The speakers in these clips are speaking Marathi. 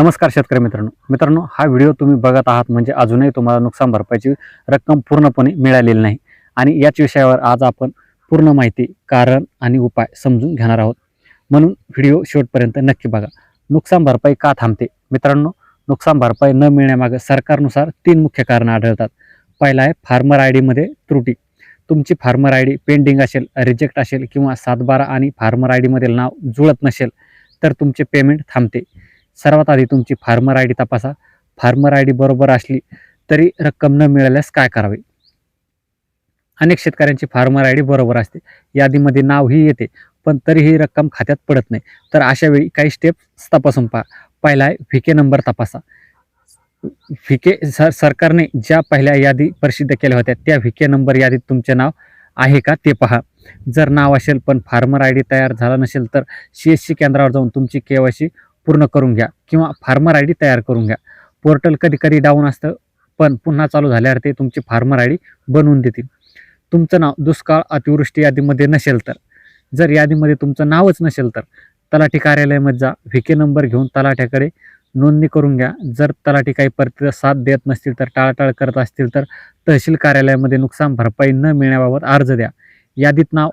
नमस्कार शेतकरी मित्रांनो. मित्रांनो हा व्हिडिओ तुम्ही बघत आहात म्हणजे अजूनही तुम्हाला नुकसान भरपाईची रक्कम पूर्णपणे मिळालेली नाही. आणि याच विषयावर आज आपण पूर्ण माहिती कारण आणि उपाय समजून घेणार आहोत. म्हणून व्हिडिओ शेवटपर्यंत नक्की बघा. नुकसान भरपाई का थांबते? मित्रांनो नुकसान भरपाई न मिळण्यामागे सरकारनुसार तीन मुख्य कारणं आढळतात. पहिला आहे फार्मर आय डीमध्ये त्रुटी. तुमची फार्मर आय डी पेंडिंग असेल रिजेक्ट असेल किंवा सातबारा आणि फार्मर आय डीमधील नाव जुळत नसेल तर तुमचे पेमेंट थांबते. सर्वात आधी तुमची फार्मर आय डी तपासा. फार्मर आय डी बरोबर असली तरी रक्कम न मिळाल्यास काय करावे? अनेक शेतकऱ्यांची फार्मर आय डी बरोबर असते. यादीमध्ये नावही येते पण तरीही रक्कम खात्यात पडत नाही. तर अशा वेळी काही स्टेप्स तपासून पहा. पहिला आहे व्हीके नंबर तपासा. व्हीके सर सरकारने ज्या पहिल्या यादी प्रसिद्ध केल्या होत्या त्या व्हीके नंबर यादीत तुमचे नाव आहे का ते पहा. जर नाव असेल पण फार्मर आय डी तयार झाला नसेल तर सी एस सी केंद्रावर जाऊन तुमची के वाय सी पूर्ण करून घ्या किंवा फार्मर आय डी तयार करून घ्या. पोर्टल कधी कधी डाऊन असतं पण पुन्हा चालू झाल्यावर ते तुमची फार्मर आय डी बनवून देतील. तुमचं नाव दुष्काळ अतिवृष्टी यादीमध्ये नसेल तर. जर यादीमध्ये तुमचं नावच नसेल तर तलाठी कार्यालयामध्ये जा व्हीके नंबर घेऊन तलाठ्याकडे नोंदणी करून घ्या. जर तलाठी काही प्रतिसाद देत नसतील तर टाळाटाळ करत असतील तर तहसील कार्यालयामध्ये नुकसान भरपाई न मिळण्याबाबत अर्ज द्या. यादीत नाव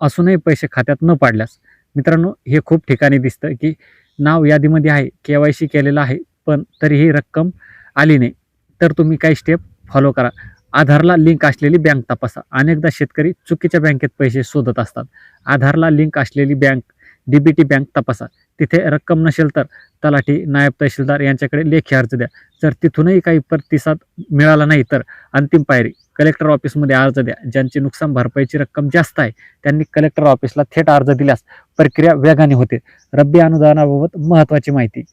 असूनही पैसे खात्यात न पाडल्यास मित्रांनो हे खूप ठिकाणी दिसतं की नाव यादीमध्ये आहे के वाय सी केलेलं आहे पण तरीही रक्कम आली नाही. तर तुम्ही काही स्टेप फॉलो करा. आधारला लिंक असलेली बँक तपासा. अनेकदा शेतकरी चुकीच्या बँकेत पैसे शोधत असतात. आधारला लिंक असलेली बँक डीबीटी बँक तपासा. तिथे रक्कम नसेल तर तलाठी नायब तहसीलदार यांच्याकडे लेखी अर्ज द्या. जर तिथूनही काही प्रतिसाद मिळाला नाही तर अंतिम पायरी. कलेक्टर ऑफिसमध्ये अर्ज द्या. ज्यांची नुकसान भरपाईची रक्कम जास्त आहे त्यांनी कलेक्टर ऑफिसला थेट अर्ज दिल्यास प्रक्रिया वेगाने होते. रब्बी अनुदानाबाबत महत्त्वाची माहिती.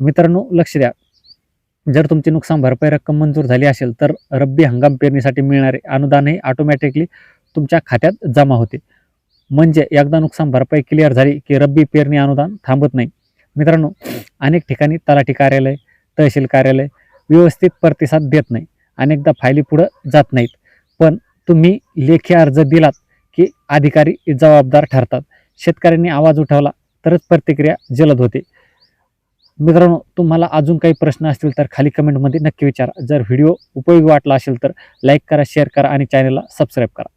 मित्रांनो लक्ष द्या. जर तुमची नुकसान भरपाई रक्कम मंजूर झाली असेल तर रब्बी हंगाम पेरणीसाठी मिळणारे अनुदानही ऑटोमॅटिकली तुमच्या खात्यात जमा होते. म्हणजे एकदा नुकसान भरपाई क्लिअर झाली की रब्बी पेरणी अनुदान थांबत नाही. मित्रांनो अनेक ठिकाणी तलाठी कार्यालय तहसील कार्यालय व्यवस्थित प्रतिसाद देत नाही. अनेकदा फायली पुढं जात नाहीत. पण तुम्ही लेखी अर्ज दिलात की अधिकारी जबाबदार ठरतात. शेतकऱ्यांनी आवाज उठवला तरच प्रतिक्रिया जलद होते. मित्रांनो तुम्हाला अजून काही प्रश्न असतील तर खाली कमेंटमध्ये नक्की विचारा. जर व्हिडिओ उपयोगी वाटला असेल तर लाईक करा शेअर करा आणि चॅनलला सबस्क्राईब करा.